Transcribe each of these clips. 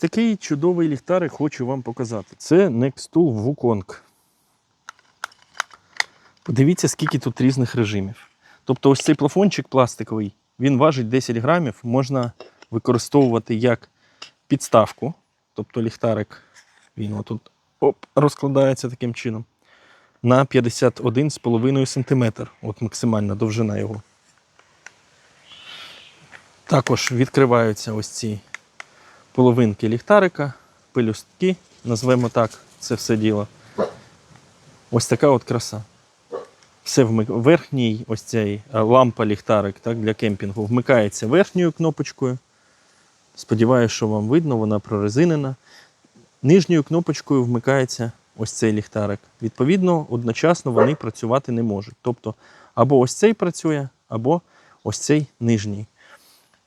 Такий чудовий ліхтарик хочу вам показати. Це Nextool Wukong. Подивіться, скільки тут різних режимів. Тобто ось цей плафончик пластиковий, він важить 10 грамів, можна використовувати як підставку. Тобто ліхтарик, він отут оп, розкладається таким чином. На 51,5 см. От максимальна довжина його. Також відкриваються ось ці половинки ліхтарика, пелюстки, назвемо так це все діло. Ось така от краса. Все вмик... верхній, ось цей е, лампа ліхтарик так, для кемпінгу вмикається верхньою кнопочкою. Сподіваюся, що вам видно, вона прорезинена. Нижньою кнопочкою вмикається ось цей ліхтарик. Відповідно, одночасно вони працювати не можуть. Тобто, або ось цей працює, або ось цей нижній.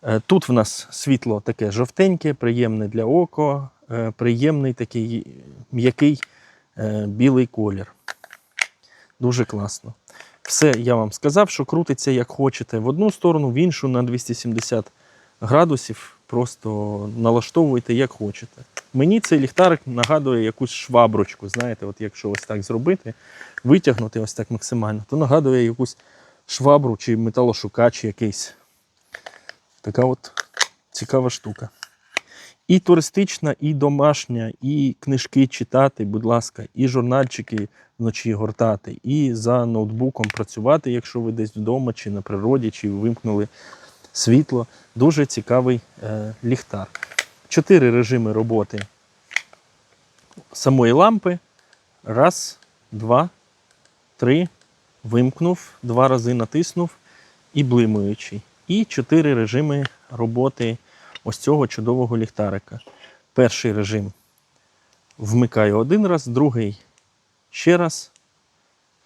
Е, Тут в нас світло таке жовтеньке, приємне для ока, е, приємний такий м'який е, білий колір. Дуже класно. Все я вам сказав, що крутиться як хочете в одну сторону, в іншу на 270 градусів. Просто налаштовуйте як хочете. Мені цей ліхтарик нагадує якусь шваброчку. Знаєте, от якщо ось так зробити, витягнути ось так максимально, то нагадує якусь швабру чи металошукач якийсь. Така от цікава штука. І туристична, і домашня, і книжки читати, будь ласка, і журнальчики вночі гортати, і за ноутбуком працювати, якщо ви десь вдома, чи на природі, чи вимкнули світло. Дуже цікавий е, ліхтар. Чотири режими роботи самої лампи. Раз, два, три. Вимкнув, два рази натиснув і блимаючий. І чотири режими роботи ось цього чудового ліхтарика. Перший режим вмикаю один раз, другий ще раз.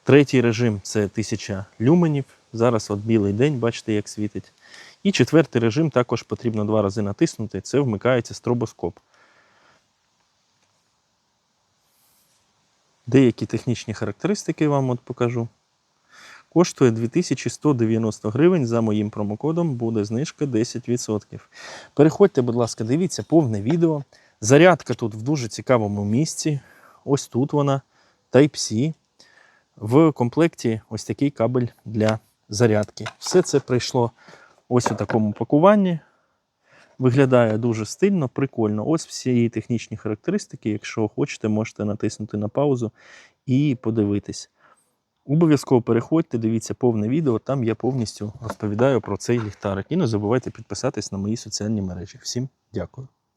Третій режим це 1000 люменів. Зараз от білий день, бачите, як світить. І четвертий режим також потрібно два рази натиснути. Це вмикається стробоскоп. Деякі технічні характеристики вам от покажу. Коштує 2190 гривень. За моїм промокодом буде знижка 10%. Переходьте, будь ласка, дивіться повне відео. Зарядка тут в дуже цікавому місці. Ось тут вона, Type-C. В комплекті ось такий кабель для зарядки. Все це прийшло ось у такому пакуванні. Виглядає дуже стильно, прикольно. Ось всі її технічні характеристики. Якщо хочете, можете натиснути на паузу і подивитись. Обов'язково переходьте, дивіться повне відео, там я повністю розповідаю про цей ліхтарик. І не забувайте підписатись на мої соціальні мережі. Всім дякую.